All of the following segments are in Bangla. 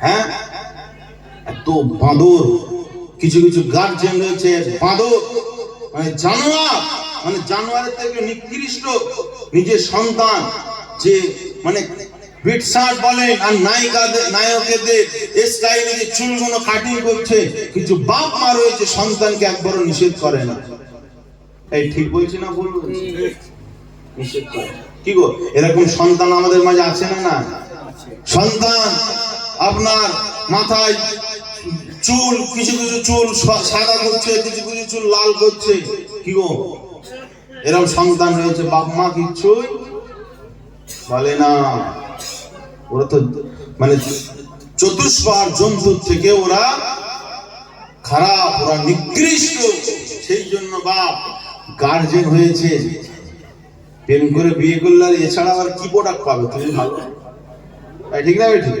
হ্যাঁ? এত বাঁদর। কিছু কিছু গার্জেন রয়েছে বাঁদর। মানে জানোয়ার মানে জানোয়ারের থেকে নিকৃষ্ট নিজের সন্তান যে মানে বিটসাট বলেন আর নায়িকাদের নায়কেদের স্টাইলে যে চুলগুলো কাটিং করছে কিছু বাপ মা রয়েছে সন্তানকে একবারও নিষেধ করে না। এই ঠিক বলছি না ভুল বলছি? নিষেধ করে। কি গো? এরকম সন্তান আমাদের মাঝে আছে না না? সন্তান আপনার মাথায় চুল, কিছু কিছু চুল সাদা করছে, কিছু কিছু চুল লাল করছে। কি গো? এরকম সন্তান রয়েছে বাপ মা কিচ্ছুই বলে না। ওরা তো মানে চতুষ্পার জন্তুর থেকে ওরা খারাপ, ওরা নিকৃষ্ট। সেই জন্য বাপ গার্জেন হয়েছে। প্রেম করে বিয়ে করলে আর এছাড়া আর কি প্রোডাক্ট পাবে? তুমি ভালো। ঠিক না ঠিক।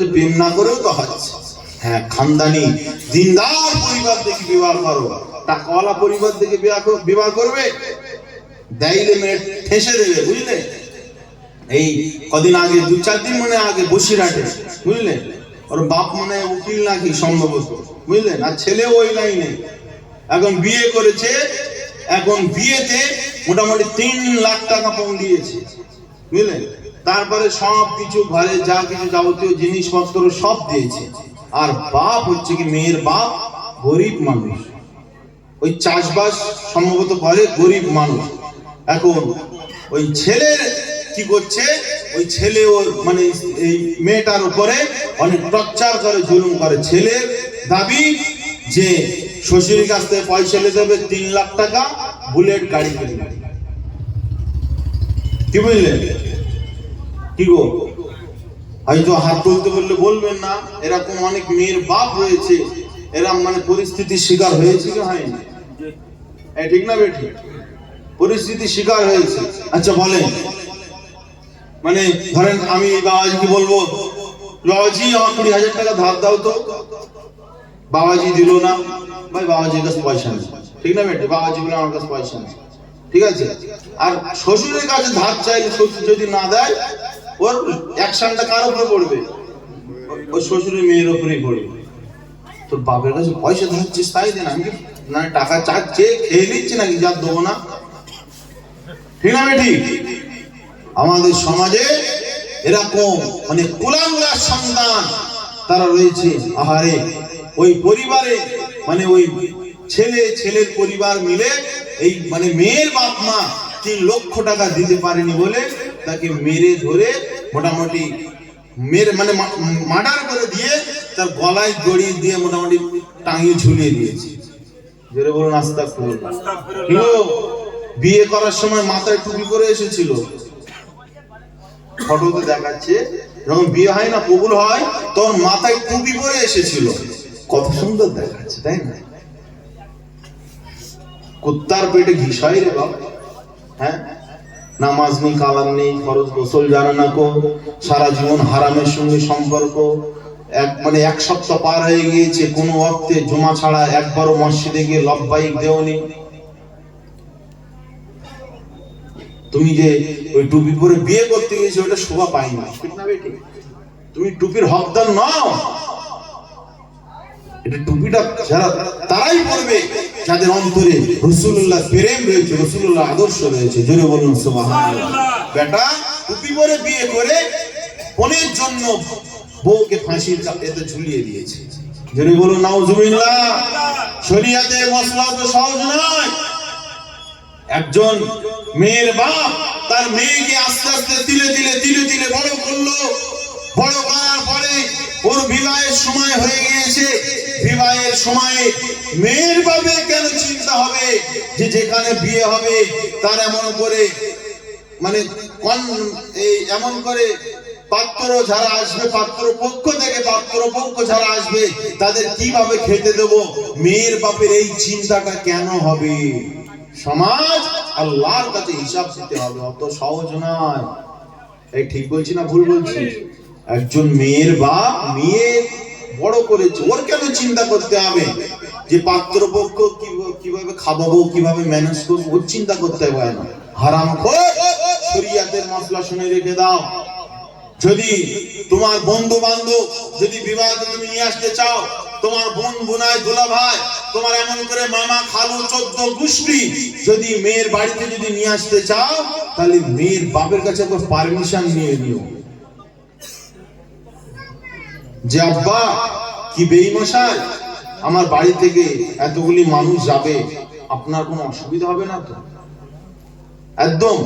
যে প্রেম না করেও তো হচ্ছে হ্যাঁ খানদানি, দিনদার পরিবার থেকে বিবাহ করো। টাকাওয়ালা পরিবার থেকে বিবাহ বিবাহ করবে? দাইলে মেয়ে ঠেসে দেবে, বুঝলে? এই কদিন আগে, দু চার দিন মনে আগে বসিরহাটে বুঝলেন ওর বাপ মনে উকিল নাকি সম্ভবত বুঝলেন আর ছেলেও ওই লাইনে। এখন বিয়ে করেছে, এখন বিয়েতে মোটামুটি তিন লাখ টাকা পাউন দিয়েছে বুঝলেন তারপরে সব কিছু, ঘরে যা কিছু যাবতীয় জিনিসপত্র সব দিয়েছে। আর বাপ হচ্ছে কি মেয়ের বাপ, গরিব মানুষ। ওই চাষবাস সম্ভবত করে গরিব মানুষ। এখন ওই ছেলের কি করছে? ওই ছেলে ওর মানে এই মেয়েটার উপরে অনেক টর্চার করে, জুলুম করে। ছেলের দাবি যে শ্বশুরের কাছ থেকে পয়সা নিয়ে দেবে তিন লাখ টাকা, বুলেট গাড়ি কিনবে। কি বুঝলেন? হয়তো হাত তুলতে বললে বলবেন না। এরকম অনেক মেয়ের বাপ রয়েছে। মানে শিকার হয়েছে কি হয়নি ঠিক না শিকার হয়েছে। আচ্ছা বলেন। মানে ধরেন আমি বাবাজিকে বলব? বাবাজি, আমার কুড়ি হাজার টাকা ধার দাও তো। বাবাজি দিল না। ভাই, বাবাজির কাছে পয়সা নেই। ঠিক না বেটে বাবাজি বলে আমার কাছে পয়সা নেই। ঠিক আছে? আর শ্বশুরের কাছে ধার চাইলে শ্বশুর যদি না দেয় ওর অ্যাকশনটা কার উপরে পড়বে? ওর শ্বশুরের মেয়ের উপরেই পড়বে তোর বাপের কাছে পয়সা ধারছিস তাই দেন আমি না টাকা চাচ্ছে, খেয়ে নিচ্ছে নাকি? যা দেবো না। ঠিক না বেটি? আমাদের সমাজে এরকম মানে কুলাঙ্গার সন্তান তারা রয়েছে। আহারে, ওই পরিবারে মানে ওই ছেলে, ছেলের পরিবার মিলে এই মানে মেয়ের বাপ মা তিন লক্ষ টাকা দিতে পারেনি বলে তাকে মেরে ধরে মোটামুটি মেরে মানে মার্ডার করে দিয়ে তার গলায় জড়িয়ে দিয়ে মোটামুটি টাঙিয়ে ঝুলিয়ে দিয়েছে। জোরে বলুন আস্তা বিয়ে করার সময় মাথায় টুপি করে এসেছিল। ফটোতে দেখাচ্ছে যখন বিয়ে হয় না কবুল হয় তখন মাথায় টুপি পরে এসেছিল। কত সুন্দর দেখাচ্ছে তাই না? কুত্তার পেটে ঘিসাই রে বাবা হ্যাঁ? নামাজ নেই, কালাম নেই, ফরজ গোসল জানে না কো? সারা জীবন হারামের সঙ্গে সম্পর্ক। এক মানে এক সপ্তাহ পার হয়ে গিয়েছে, কোনো অর্থে জমা ছাড়া একবারও মসজিদে গিয়ে লব্বাইক দেওনি তুমি যে ওই টুপি পরে বিয়ে করতে গিয়েছো, ওটা শোভা পাই না। তুমি টুপির হকদার নও। এটা টুপিটা যারা, তারাই পরবে যাদের অন্তরে রসুল্লাহ প্রেম রয়েছে রসুল্লাহ আদর্শ রয়েছে, জোরে বলুন বেটা, টুপি পরে বিয়ে করে জন্য বউকে ফাঁসির এতে ঝুলিয়ে দিয়েছে। জোরে বলুন, নাউজুবিল্লাহ। শরিয়াতে মশলা তো সহজ নয়। একজন মেয়ের বাপ তার মেয়েকে আস্তে আস্তে তিলে তিলে তিলে তিলে বড় করল। বড় করার পরে ওর বিবাহের সময় হয়ে গিয়েছে। বিবাহের সময়ে মেয়ের বাবে কেন চিন্তা হবে যে যেখানে বিয়ে হবে তার এমন করে মানে এই এমন করে পাত্র যারা আসবে পাত্র পক্ষ থেকে পাত্র পক্ষ যারা আসবে, তাদের কীভাবে খেতে দেব? মেয়ের বাপের এই চিন্তাটা কেন হবে? সমাজ আল্লাহর কাছে হিসাব দিতে হবে, অত সহজ নয়। এই ঠিক বলছি না ভুল বলছি? একজন মেয়ের বাপ মেয়ে বড় করেছে। ওর কেন চিন্তা করতে হবে? যে পাত্রপক্ষ কীভাবে কীভাবে খাওয়াবো কীভাবে ম্যানেজ করব, ওর চিন্তা করতে হবে না হারাম শরিয়াতের মশলা শুনে রেখে দাও। যদি তোমার বন্ধু বান্ধব যদি বিবাহ তুমি নিয়ে আসতে চাও, তোমার বোন বোনায় দোলা ভাই তোমার এমন করে মামা খালু চোদ্দ গোষ্ঠী যদি মেয়ের বাড়িতে যদি নিয়ে আসতে চাও, তাহলে মেয়ের বাপের কাছে পারমিশন নিয়ে নিও। যে, আব্বা, কি বেইমশাই আমার বাড়ি থেকে এতগুলি মানুষ যাবে, আপনার কোনো অসুবিধা হবে না তো? একদম।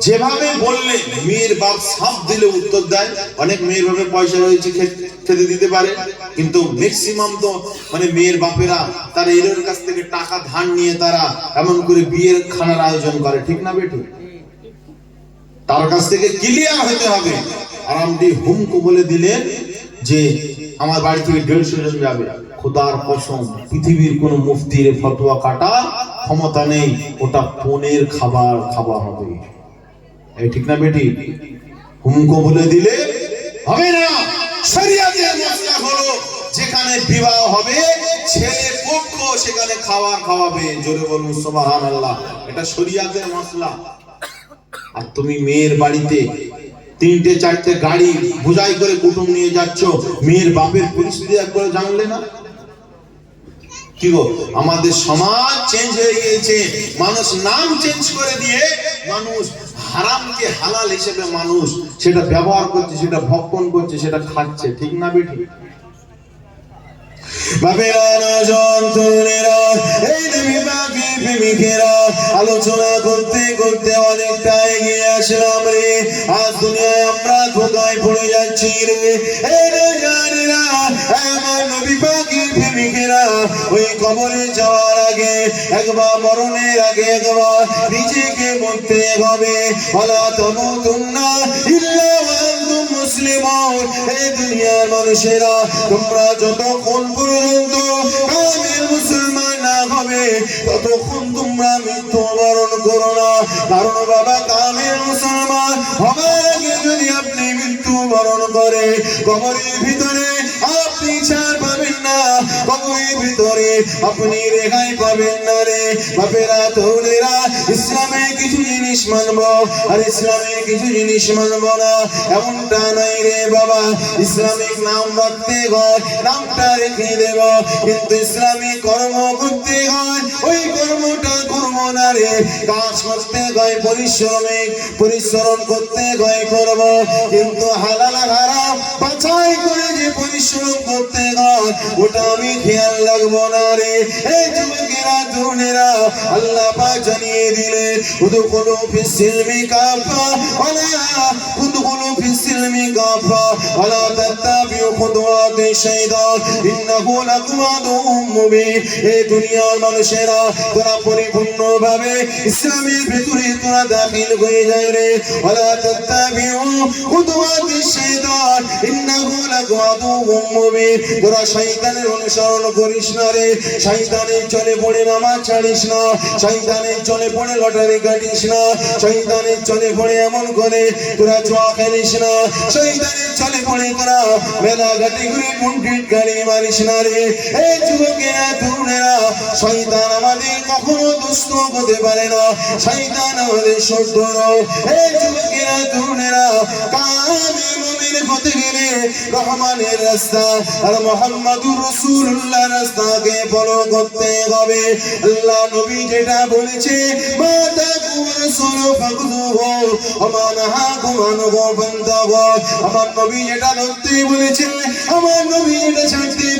যেভাবে বললে, মেয়ের বাপ সাপ দিলে উত্তর দেয়। অনেক মেয়ের ভাবে পয়সা রয়েছে খেতে দিতে পারে। কিন্তু ম্যাক্সিমাম তো মানে মেয়ের বাপেরা, তার এর কাছ থেকে টাকা, ধার নিয়ে তারা এমন করে বিয়ের খানার আয়োজন করে, ঠিক না বেটু? তার কাছ থেকে ক্লিয়ার হতে হবে। আর আপনি হুমকো বলে দিলেন যে আমার বাড়ি থেকে দেড়শো জন যাবে। খোদার কসম, পৃথিবীর কোন মুফতির ফতোয়া কাটার ক্ষমতা নেই, ওটা পনেরো খাবার খাওয়া হবে। এই ঠিক না বেটি? হুমকো বলে দিলে হবে না। শরিয়াতের মশলা হলো, যেখানে বিবাহ হবে, ছেলে পক্ষ সেখানে খাবার খাওয়াবে। জোরে বলুন, সুবহানাল্লাহ। এটা শরিয়াতের মশলা। আর তুমি মেয়ের বাড়িতে তিনটে চারটে গাড়ি বোঝাই করে কুটুম নিয়ে যাচ্ছ। মেয়ের বাপের পরিস্থিতি একবার জানলে না? কি গো, আমাদের সমাজ চেঞ্জ হয়ে গিয়েছে। মানুষ নাম চেঞ্জ করে দিয়ে মানুষ হারামকে হালাল হিসেবে মানুষ সেটা ব্যবহার করছে, সেটা ভক্ষণ করছে, সেটা খাচ্ছে। ঠিক না বেটি বাপেরা প্রেমিকেরা, আলোচনা করতে করতে অনেকটা এগিয়ে আসলাম রে। আজ দুনিয়ায় আমরা ধোকায় পড়ে যাচ্ছি রে? যাওয়ার আগে, একবার মরণের আগে একবার নিজেকে মরতে হবে। ইল্লা ওয়া আনতুম মুসলিমুন এই দুনিয়ার মানুষেরা, তোমরা যতক্ষণ পর্যন্ত মুসলমান না হবে, ততক্ষণ তোমরা মৃত্যুবরণ করো না। কারণ বাবা কামের মুসলমান হবার আগে যদি আপনি মৃত্যুবরণ করে। কবরের ভিতরে ভিতরে আপনি রেহাই পাবেন না রে। বাপেরা তরুণেরা ইসলামের কিছু জিনিস মানবো, আর ইসলামের কিছু জিনিস মানবো না। এমনটা নাই রে বাবা, ইসলামিক নাম রাখতে হয়, নামটা রেখে দেব। কিন্তু ইসলামিক কর্ম করতে হয়, ওই কর্মটা করব না রে। কাজ করতে হয় পরিশ্রমিক পরিশ্রম করতে হয়, করব। কিন্তু হালাল হারাম বাছাই করে যে পরিশ্রম করতে হয়, ওটা আমি খেয়াল রে এই যুবকেরা, তরুণেরা, আল্লাহ পাক জানিয়ে দিলেন উদখুলু ফিস সিলমি কাফা ওয়ালা উদখুলু ফিস সিলমি কাফা ওয়ালা তাত্তাবিউ খুতুওয়াতি শাইতান ইন্নাহু লাকুম আদুউম এই দুনিয়ার মানুষেরা, তোরা পরিপূর্ণভাবে ইসলামের ভিতরে তোরা দাখিল হয়ে যায় রে। ওয়ালা তাত্তাবিউ খুতুওয়াতি শাইতান ইন্নাহু লাকুম আদুউম তোরা শয়তানের অনুসরণ করিস না রে শয়তানের চলে পড়ে নামাজ ছাড়িস না শয়তানের চলে পড়ে লটারি কাটিস না শয়তানের চলে পড়ে এমন করে তোরা জোয়া খেলিস না শয়তানের চলে পড়ে তোরা মেলা ঘাটি ঘুরে মুন্ডিট গাড়ি মারিস না রে। এই যুবকেরা তরুণেরা, শয়তান আমাদের কখনো দুষ্ট হতে পারে না, শয়তান আমাদের শত্রু এই যুবকেরা তরুণেরা রহমানের রাস্তা, আর মোহাম্মদুর রাসূলুল্লাহ রাস্তাকে ফলো করতে হবে। আল্লাহ নবী যেটা বলেছে, মা তাকুম রাসূলু ফাকুযুহু ওয়া মা নাহাকুম আনহু আমার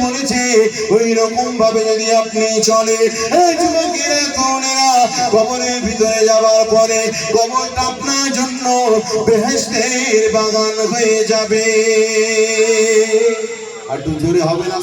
বলেছে ওই রকম ভাবে যদি আপনি চলে কবরের ভিতরে যাবার পরে কবরটা আপনার জন্য বেহেশতের বাগান হয়ে যাবে। আর জোরে হবে না